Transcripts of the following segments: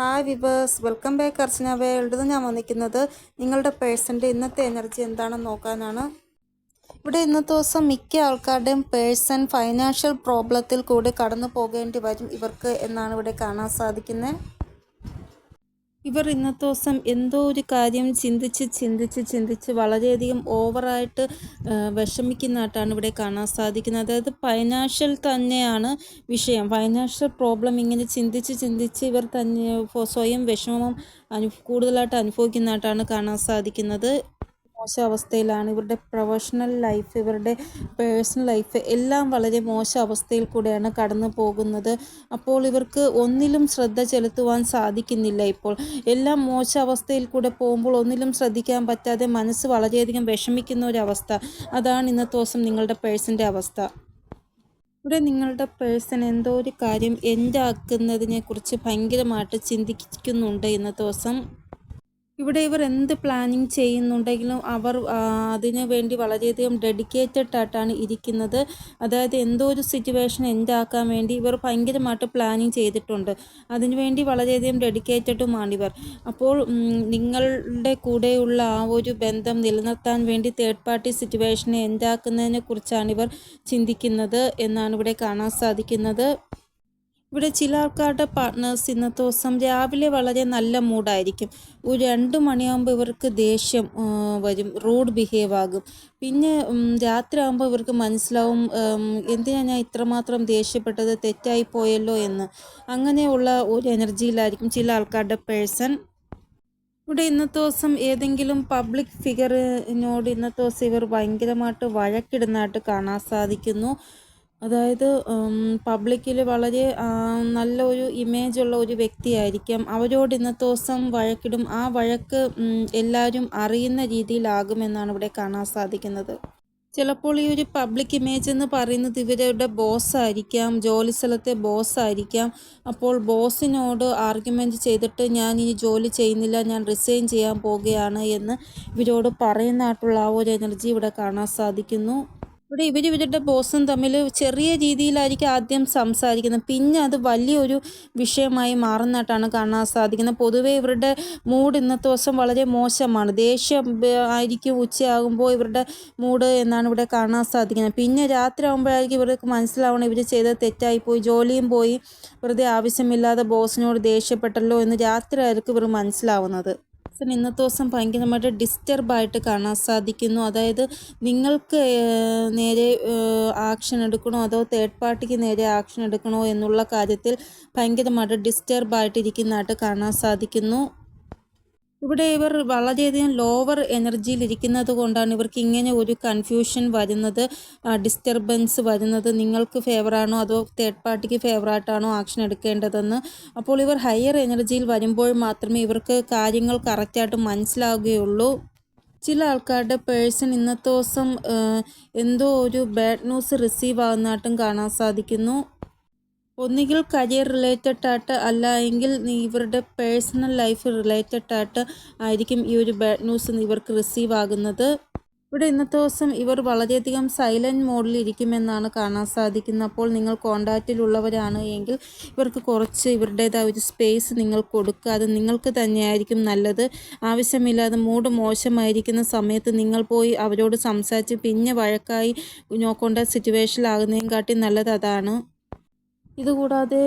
Hi viewers welcome back Archana world ഞാൻ വന്നിരിക്കുന്നത്? നിങ്ങളുടെ പേഴ്സന്റെ ഇന്നത്തെ എനർജി എന്താണെന്ന് നോക്കാനാണ്. ഇവിടെ ഇന്നത്തെ ദിവസം മിക്ക ആൾക്കാരുടെയും പേഴ്സൺ ഫൈനാൻഷ്യൽ പ്രോബ്ലത്തിൽ കൂടി കടന്നു പോകേണ്ടി വരും ഇവർക്ക് എന്നാണ് ഇവിടെ കാണാൻ സാധിക്കുന്നത്. ഇവർ ഇന്നത്തെ ദിവസം എന്തോ ഒരു കാര്യം ചിന്തിച്ച് ചിന്തിച്ച് ചിന്തിച്ച് വളരെയധികം ഓവറായിട്ട് വിഷമിക്കുന്നതായിട്ടാണ് ഇവിടെ കാണാൻ സാധിക്കുന്നത്. അതായത് ഫൈനാൻഷ്യൽ തന്നെയാണ് വിഷയം. ഫൈനാൻഷ്യൽ പ്രോബ്ലം ഇങ്ങനെ ചിന്തിച്ച് ചിന്തിച്ച് ഇവർ തന്നെ സ്വയം വിഷമം അനു കൂടുതലായിട്ട് അനുഭവിക്കുന്നതായിട്ടാണ് കാണാൻ സാധിക്കുന്നത്. മോശം അവസ്ഥയിലാണ്. ഇവരുടെ പ്രൊഫഷണൽ ലൈഫ് ഇവരുടെ പേഴ്സണൽ ലൈഫ് എല്ലാം വളരെ മോശം അവസ്ഥയിൽ കൂടെയാണ് കടന്നു പോകുന്നത്. അപ്പോൾ ഇവർക്ക് ഒന്നിലും ശ്രദ്ധ ചെലുത്തുവാൻ സാധിക്കുന്നില്ല ഇപ്പോൾ. എല്ലാം മോശം അവസ്ഥയിൽ കൂടെ പോകുമ്പോൾ ഒന്നിലും ശ്രദ്ധിക്കാൻ പറ്റാതെ മനസ്സ് വളരെയധികം വിഷമിക്കുന്ന ഒരു അവസ്ഥ. അതാണ് ഇന്നത്തെ ദിവസം നിങ്ങളുടെ പേഴ്സന്റെ അവസ്ഥ. ഇവിടെ നിങ്ങളുടെ പേഴ്സൺ എന്തോ ഒരു കാര്യം എന്റെ ആക്കുന്നതിനെക്കുറിച്ച് ഭയങ്കരമായിട്ട് ചിന്തിക്കുന്നുണ്ട് ഇന്നത്തെ ദിവസം. ഇവിടെ ഇവർ എന്ത് പ്ലാനിങ് ചെയ്യുന്നുണ്ടെങ്കിലും അവർ അതിനു വേണ്ടി വളരെയധികം ഡെഡിക്കേറ്റഡ് ആയിട്ടാണ് ഇരിക്കുന്നത്. അതായത് എന്തോ ഒരു സിറ്റുവേഷൻ എൻഡാക്കാൻ വേണ്ടി ഇവർ ഭയങ്കരമായിട്ട് പ്ലാനിങ് ചെയ്തിട്ടുണ്ട്. അതിനുവേണ്ടി വളരെയധികം ഡെഡിക്കേറ്റഡുമാണ് ഇവർ. അപ്പോൾ നിങ്ങളുടെ കൂടെയുള്ള ആ ഒരു ബന്ധം നിലനിർത്താൻ വേണ്ടി തേർഡ് പാർട്ടി സിറ്റുവേഷനെ എൻഡാക്കുന്നതിനെ കുറിച്ചാണ് ഇവർ ചിന്തിക്കുന്നത് എന്നാണ് ഇവിടെ കാണാൻ സാധിക്കുന്നത്. ഇവിടെ ചില ആൾക്കാരുടെ പാർട്ട്നേഴ്സ് ഇന്നത്തെ ദിവസം രാവിലെ വളരെ നല്ല മൂഡായിരിക്കും ഒരു രണ്ട് മണിയാകുമ്പോൾ ഇവർക്ക് ദേഷ്യം വരും റൂഡ് ബിഹേവ് ആകും. പിന്നെ രാത്രി ആകുമ്പോൾ ഇവർക്ക് മനസ്സിലാവും എന്തിനാണ് ഞാൻ ഇത്രമാത്രം ദേഷ്യപ്പെട്ടത് തെറ്റായി പോയല്ലോ എന്ന്. അങ്ങനെയുള്ള ഒരു എനർജിയിലായിരിക്കും ചില ആൾക്കാരുടെ പേഴ്സൺ ഇവിടെ ഇന്നത്തെ ദിവസം ഏതെങ്കിലും പബ്ലിക് ഫിഗറിനോട് ഇന്നത്തെ ദിവസം ഇവർ ഭയങ്കരമായിട്ട് വഴക്കിടുന്നതായിട്ട് കാണാൻ സാധിക്കുന്നു. അതായത് പബ്ലിക്കിൽ വളരെ നല്ല ഒരു ഉള്ള ഒരു വ്യക്തിയായിരിക്കാം. അവരോട് ഇന്നത്തെ ദിവസം വഴക്കിടും. ആ വഴക്ക് എല്ലാവരും അറിയുന്ന രീതിയിലാകുമെന്നാണ് ഇവിടെ കാണാൻ സാധിക്കുന്നത്. ചിലപ്പോൾ ഈ ഒരു പബ്ലിക് ഇമേജ് എന്ന് പറയുന്നത് ഇവരുടെ ബോസ് ആയിരിക്കാം ജോലി സ്ഥലത്തെ ബോസ് ആയിരിക്കാം. അപ്പോൾ ബോസിനോട് ആർഗ്യുമെന്റ് ചെയ്തിട്ട് ഞാൻ ഇനി ജോലി ചെയ്യുന്നില്ല ഞാൻ റിസൈൻ ചെയ്യാൻ പോവുകയാണ് എന്ന് ഇവരോട് പറയുന്നതായിട്ടുള്ള ആ ഒരു എനർജി ഇവിടെ കാണാൻ സാധിക്കുന്നു. ഇവിടെ ഇവർ ഇവരുടെ ബോസും തമ്മിൽ ചെറിയ രീതിയിലായിരിക്കും ആദ്യം സംസാരിക്കുന്നത്. പിന്നെ അത് വലിയൊരു വിഷയമായി മാറുന്നതായിട്ടാണ് കാണാൻ സാധിക്കുന്നത്. പൊതുവേ ഇവരുടെ മൂഡ് ഇന്നത്തെ ദിവസം വളരെ മോശമാണ്. ദേഷ്യം ആയിരിക്കും ഉച്ചയാകുമ്പോൾ ഇവരുടെ മൂഡ് എന്നാണ് ഇവിടെ കാണാൻ സാധിക്കുന്നത്. പിന്നെ രാത്രി ആകുമ്പോഴായിരിക്കും ഇവർക്ക് മനസ്സിലാവണം ഇവർ തെറ്റായി പോയി ജോലിയും പോയി വെറുതെ ആവശ്യമില്ലാതെ ബോസിനോട് ദേഷ്യപ്പെട്ടല്ലോ എന്ന് രാത്രി ആയിരിക്കും ഇവർ മനസ്സിലാവുന്നത്. പേഴ്സൺ ഇന്നത്തെ ദിവസം ഭയങ്കരമായിട്ട് ഡിസ്റ്റർബായിട്ട് കാണാൻ സാധിക്കുന്നു. അതായത് നിങ്ങൾക്ക് നേരെ ആക്ഷൻ എടുക്കണോ അതോ തേർഡ് പാർട്ടിക്ക് നേരെ ആക്ഷൻ എടുക്കണോ എന്നുള്ള കാര്യത്തിൽ ഭയങ്കരമായിട്ട് ഡിസ്റ്റർബായിട്ടിരിക്കുന്നതായിട്ട് കാണാൻ സാധിക്കുന്നു. ഇവിടെ ഇവർ വളരെയധികം ലോവർ എനർജിയിൽ ഇരിക്കുന്നത് കൊണ്ടാണ് ഇവർക്ക് ഇങ്ങനെ ഒരു കൺഫ്യൂഷൻ വരുന്നത്. ഡിസ്റ്റർബൻസ് വരുന്നത്. നിങ്ങൾക്ക് ഫേവറാണോ അതോ തേർഡ് പാർട്ടിക്ക് ഫേവറായിട്ടാണോ ആക്ഷൻ എടുക്കേണ്ടതെന്ന്. അപ്പോൾ ഇവർ ഹയർ എനർജിയിൽ വരുമ്പോൾ മാത്രമേ ഇവർക്ക് കാര്യങ്ങൾ കറക്റ്റായിട്ട് മനസ്സിലാവുകയുള്ളൂ. ചില ആൾക്കാരുടെ പേഴ്സൺ ഇന്നത്തെ ദിവസം എന്തോ ഒരു ബാഡ് ന്യൂസ് റിസീവ് ആകുന്നതായിട്ടും കാണാൻ സാധിക്കുന്നു. ഒന്നുകിൽ കരിയർ റിലേറ്റഡ് ആയിട്ട് അല്ല എങ്കിൽ ഇവരുടെ പേഴ്സണൽ ലൈഫ് റിലേറ്റഡ് ആയിട്ട് ആയിരിക്കും ഈ ഒരു ബാഡ് ന്യൂസ് ഇവർക്ക് റിസീവ് ആകുന്നത്. ഇവിടെ ഇന്നത്തെ ദിവസം ഇവർ വളരെയധികം സൈലന്റ് മോഡിൽ ഇരിക്കുമെന്നാണ് കാണാൻ സാധിക്കുന്നത്. അപ്പോൾ നിങ്ങൾ കോണ്ടാക്റ്റിലുള്ളവരാണ് എങ്കിൽ ഇവർക്ക് കുറച്ച് ഇവരുടേതായ ഒരു സ്പേസ് നിങ്ങൾ കൊടുക്കുക. അത് നിങ്ങൾക്ക് തന്നെയായിരിക്കും നല്ലത്. ആവശ്യമില്ലാതെ മൂഡ് മോശമായിരിക്കുന്ന സമയത്ത് നിങ്ങൾ പോയി അവരോട് സംസാരിച്ച് പിന്നെ വഴക്കായി നോക്കേണ്ട സിറ്റുവേഷനിലാകുന്നതിനും കാട്ടി നല്ലത് അതാണ്. ഇതുകൂടാതെ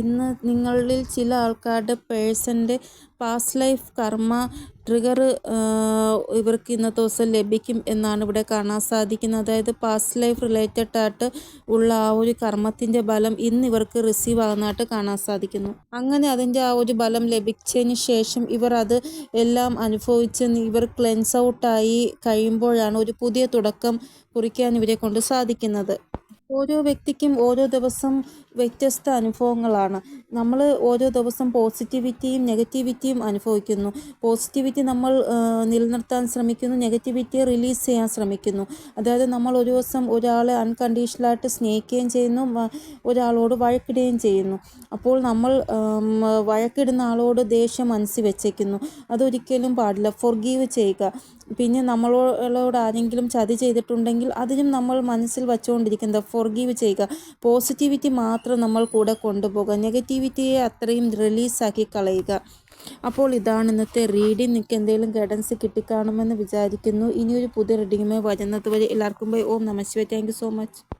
ഇന്ന് നിങ്ങളിൽ ചില ആൾക്കാരുടെ പേഴ്സന്റെ പാസ്റ്റ് ലൈഫ് കർമ്മ ട്രിഗർ ഇവർക്ക് ഇന്നത്തെ ദിവസം ലഭിക്കും എന്നാണ് ഇവിടെ കാണാൻ സാധിക്കുന്നത്. അതായത് പാസ്റ്റ് ലൈഫ് റിലേറ്റഡ് ആയിട്ട് ഉള്ള ആ ഒരു കർമ്മത്തിന്റെ ബലം ഇന്ന് ഇവർക്ക് റിസീവ് ആകുന്നതായിട്ട് കാണാൻ സാധിക്കുന്നു. അങ്ങനെ അതിന്റെ ആ ഒരു ബലം ലഭിച്ചതിന് ശേഷം ഇവർ അത് എല്ലാം അനുഭവിച്ച് ഇവർ ക്ലെൻസ് ഔട്ടായി കഴിയുമ്പോഴാണ് ഒരു പുതിയ തുടക്കം കുറിക്കാൻ ഇവരെ കൊണ്ട് സാധിക്കുന്നത്. ഓരോ വ്യക്തിക്കും ഓരോ ദിവസം വ്യത്യസ്ത അനുഭവങ്ങളാണ്. നമ്മൾ ഓരോ ദിവസം പോസിറ്റിവിറ്റിയും നെഗറ്റിവിറ്റിയും അനുഭവിക്കുന്നു. പോസിറ്റിവിറ്റി നമ്മൾ നിലനിർത്താൻ ശ്രമിക്കുന്നു. നെഗറ്റിവിറ്റി റിലീസ് ചെയ്യാൻ ശ്രമിക്കുന്നു. അതായത് നമ്മൾ ഒരു ദിവസം ഒരാളെ അൺകണ്ടീഷണലായിട്ട് സ്നേഹിക്കുകയും ചെയ്യുന്നു ഒരാളോട് വഴക്കിടുകയും ചെയ്യുന്നു. അപ്പോൾ നമ്മൾ വഴക്കിടുന്ന ആളോട് ദേഷ്യം മനസ്സിൽ വെച്ചേക്കുന്നു. അതൊരിക്കലും പാടില്ല. ഫൊർഗീവ് ചെയ്യുക. പിന്നെ നമ്മളോട് ആരെങ്കിലും ചതി ചെയ്തിട്ടുണ്ടെങ്കിൽ അതിനും നമ്മൾ മനസ്സിൽ വച്ചുകൊണ്ടിരിക്കുന്നത് ഫോർഗീവ് ചെയ്യുക. പോസിറ്റിവിറ്റി മാത്രം നമ്മൾ കൂടെ കൊണ്ടുപോകുക. നെഗറ്റിവിറ്റിയെ അത്രയും റിലീസാക്കി കളയുക. അപ്പോൾ ഇതാണ് ഇന്നത്തെ റീഡിംഗ് നിങ്ങൾക്ക് എന്തെങ്കിലും ഗൈഡൻസ് കിട്ടിക്കാണുമെന്ന് വിചാരിക്കുന്നു. ഇനിയൊരു പുതിയ റീഡിങ്ങുമായി വരുന്നത് വരെ എല്ലാവർക്കും ബൈ. ഓം നമസ്വേ താങ്ക് സോ മച്ച്